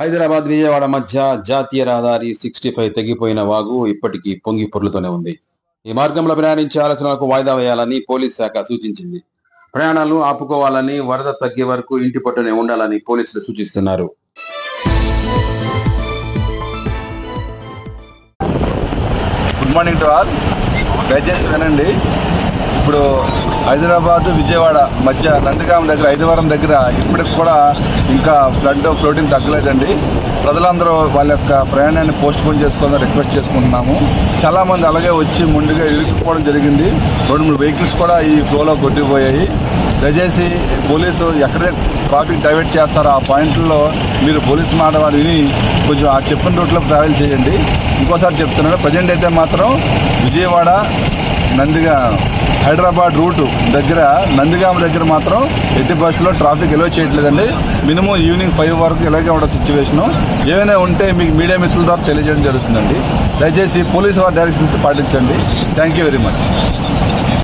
హైదరాబాద్ విజయవాడ మధ్య జాతీయ రహదారి సిక్స్టీ ఫైవ్ తెగిపోయిన వాగు ఇప్పటికీ పొంగి పొర్లుతూనే ఉంది. ఈ మార్గంలో ప్రయాణించే ఆలోచనలకు వాయిదా వేయాలని పోలీస్ శాఖ సూచించింది. ప్రయాణాలు ఆపుకోవాలని వరద తగ్గే వరకు ఇంటి పట్టునే ఉండాలని పోలీసులు సూచిస్తున్నారు. Good morning to all. దయచేసి వినండి. ఇప్పుడు హైదరాబాద్ విజయవాడ మధ్య నందిగామ దగ్గర ఐదవరం దగ్గర ఇప్పటికి కూడా ఇంకా ఫ్లడ్ ఫ్లోటింగ్ తగ్గలేదండి. ప్రజలందరూ వాళ్ళ యొక్క ప్రయాణాన్ని పోస్ట్ పోన్ చేసుకోవాలని రిక్వెస్ట్ చేసుకుంటున్నాము. చాలామంది అలాగే వచ్చి ముందుగా ఇరుక్కుపోవడం జరిగింది. రెండు మూడు వెహికల్స్ కూడా ఈ ఫ్లోలో కొట్టిపోయాయి. దయచేసి పోలీసు ఎక్కడే ట్రాఫిక్ డైవర్ట్ చేస్తారో ఆ పాయింట్లో మీరు పోలీసు మాట విని కొంచెం ఆ చెప్పిన రూట్లో ట్రావెల్ చేయండి. ఇంకోసారి చెప్తున్నాను ప్రజెంట్ అయితే మాత్రం విజయవాడ నందిగా హైదరాబాద్ రూటు దగ్గర నందిగామ దగ్గర మాత్రం ఎట్టి బస్సులో ట్రాఫిక్ ఎలో చేయట్లేదండి. మినిమం ఈవినింగ్ ఫైవ్ వరకు ఇలాగే ఉండదు సిచ్యువేషను ఏమైనా ఉంటే మీకు మీడియా మిత్రుల ద్వారా తెలియజేయడం జరుగుతుందండి. దయచేసి పోలీసు వారి డైరెక్షన్స్ పాటించండి. Thank you very much